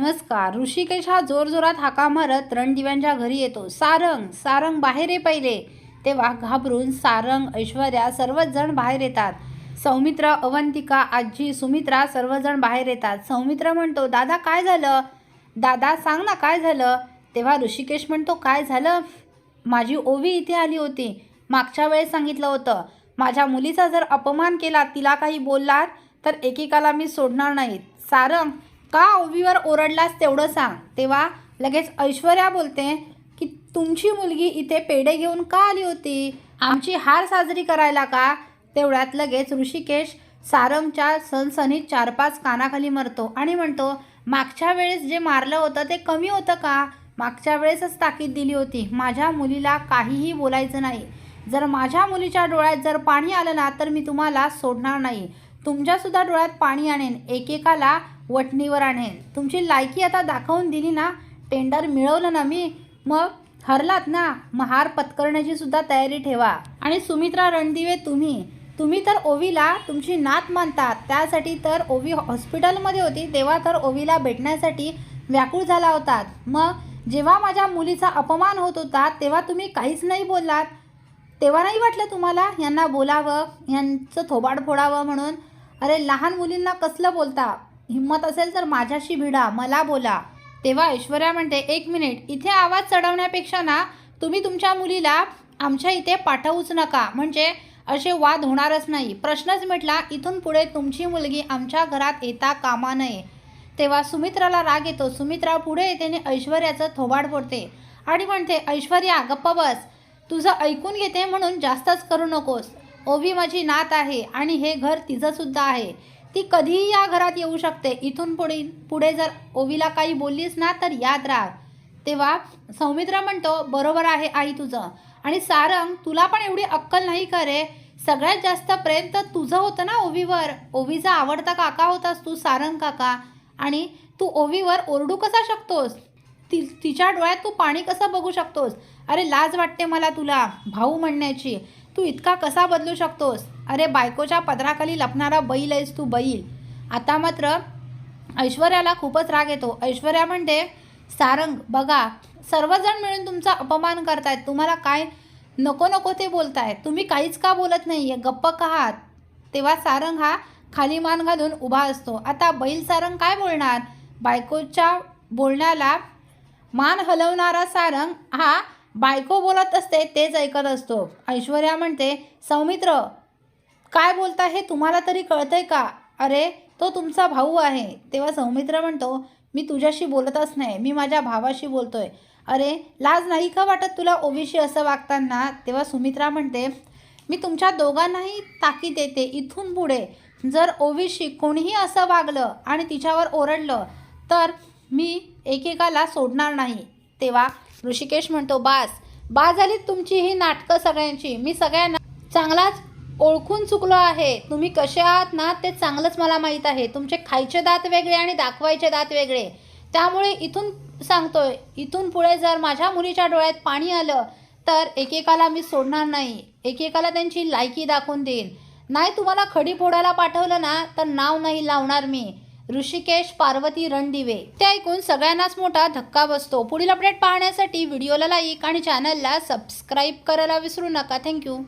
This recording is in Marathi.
नमस्कार. ऋषिकेश हा जोरजोरात हाका मारत रणदिव्यांच्या घरी येतो. सारंग सारंग बाहेर ये पहिले. तेव्हा घाबरून सारंग ऐश्वर्या सर्वच जण बाहेर येतात. सौमित्र अवंतिका आजी सुमित्रा सर्वजण बाहेर येतात. सौमित्र म्हणतो दादा काय झालं? दादा सांग ना काय झालं? तेव्हा ऋषिकेश म्हणतो काय झालं? माझी ओवी इथे आली होती. मागच्या वेळेस सांगितलं होतं. माझ्या मुलीचा जर अपमान केला तिला काही बोललात तर एकेकाला मी सोडणार नाही सारंग का ओवीवर ओरडलास तेवढं सांग. तेव्हा लगेच ऐश्वर्या बोलते की तुमची मुलगी इथे पेढे घेऊन का आली होती? आमची हार साजरी करायला का? तेवढ्यात लगेच ऋषिकेश सारंगच्या सनसनीत चार पाच कानाखाली मरतो आणि म्हणतो मागच्या वेळेस जे मारलं होतं ते कमी होतं का? मागच्या वेळेसच ताकीद दिली होती. माझ्या मुलीला काहीही बोलायचं नाही. जर माझ्या मुलीच्या डोळ्यात जर पाणी आलं ना तर मी तुम्हाला सोडणार नाही. तुमच्यासुद्धा डोळ्यात पाणी आणेन. एकेकाला वटणीवर आणेन. तुमची लायकी आता दाखवून दिली ना टेंडर मिळवलं ना मी मग हरलात ना मग हार पत्करण्याची सुद्धा तयारी ठेवा. आणि सुमित्रा रणदिवे तुम्ही तुम्ही तर ओवीला तुमची नात मानतात. त्यासाठी तर ओवी हॉस्पिटलमध्ये होती तेव्हा तर ओवीला भेटण्यासाठी व्याकुळ झाला होतात. मग जेव्हा माझ्या मुलीचा अपमान होत होता तेव्हा तुम्ही काहीच नाही बोललात. तेव्हा नाही वाटलं तुम्हाला यांना बोलावं यांचं थोबाड फोडावं म्हणून? अरे लहान मुलींना कसलं बोलता? हिंमत असेल तर माझ्याशी भिडा मला बोला. तेव्हा ऐश्वर्या म्हणते एक मिनिट इथे आवाज चढवण्यापेक्षा ना तुम्ही तुमच्या मुलीला आमच्या इथे पाठवूच नका. म्हणजे असे वाद होणारच नाही. प्रश्नच मिटला इथून पुढे तुमची मुलगी आमच्या घरात येता कामा नये. तेव्हा सुमित्राला राग येतो. सुमित्रा पुढे येते आणि ऐश्वर्याचं थोबाड फोडते. आणि म्हणते ऐश्वर्या गप्प बस. तुझं ऐकून घेते म्हणून जास्तच करू नकोस. ओवी माझी नात आहे आणि हे घर तिचंसुद्धा आहे. ती कधीही या घरात येऊ शकते. इथून पुढे पुढे जर ओवीला काही बोललीस ना तर याद राहा. तेव्हा सौमित्र म्हणतो बरोबर आहे आई तुझं. आणि सारंग तुला पण एवढी अक्कल नाही खरे सगळ्यात जास्त प्रेम तर तुझं होतं ना ओवीवर. ओवीचा आवडता काका होतास तू सारंग काका. आणि तू ओवीवर ओरडू कसा शकतोस? ती तिच्या डोळ्यात तू पाणी कसं बघू शकतोस? अरे लाज वाटते मला तुला भाऊ म्हणण्याची. तू इतका कसा बदलू शकतोस? अरे बायकोच्या पदराखाली लपणारा बैल आहेस तू बैल. आता मात्र ऐश्वर्याला खूपच राग येतो. ऐश्वर्या म्हणते सारंग बघा सर्वजण मिळून तुमचा अपमान करतायत. तुम्हाला काय नको नको ते बोलतायत. तुम्ही काहीच का बोलत नाही आहे गप्प का आहात? तेव्हा सारंग हा खाली मान घालून उभा असतो. आता बैल सारंग काय बोलणार? बायकोच्या बोलण्याला मान हलवणारा सारंग हा बायको बोलत असते तेच ऐकत असतो. ऐश्वर्या म्हणते सौमित्र काय बोलता हे तुम्हाला तरी कळतंय का? अरे तो तुमचा भाऊ आहे. तेव्हा सौमित्र म्हणतो मी तुझ्याशी बोलतच नाही मी माझ्या भावाशी बोलतोय. अरे लाज नाही का वाटत तुला ओबीशी असं वागताना? तेव्हा सुमित्रा म्हणते मी तुमच्या दोघांनाही ताकीद देते इथून पुढे. जर ओबीशी कोणीही असं वागलं आणि तिच्यावर ओरडलं तर मी एकेकाला सोडणार नाही. तेव्हा ऋषिकेश म्हणतो बास बा झाली तुमची ही नाटकं सगळ्यांची. मी सगळ्यांना चांगलाच ओळखून चुकलो आहे. तुम्ही कसे आहात ना ते चांगलंच मला माहीत आहे. तुमचे खायचे दात वेगळे आणि दाखवायचे दात वेगळे. त्यामुळे इथून सांगतोय इथून पुढे जर माझ्या मुलीच्या डोळ्यात पाणी आलं तर एकेकाला मी सोडणार नाही. एकेकाला त्यांची लायकी दाखवून देईन. नाही तुम्हाला खडी फोडायला पाठवलं ना तर नाव नाही लावणार मी. ऋषिकेश पार्वती रणदिवे. ते ऐकून सगळ्यांनाच मोठा धक्का बसतो. पुढील अपडेट पाहण्यासाठी व्हिडिओला लाईक आणि चॅनलला सबस्क्राईब करायला विसरू नका. थँक्यू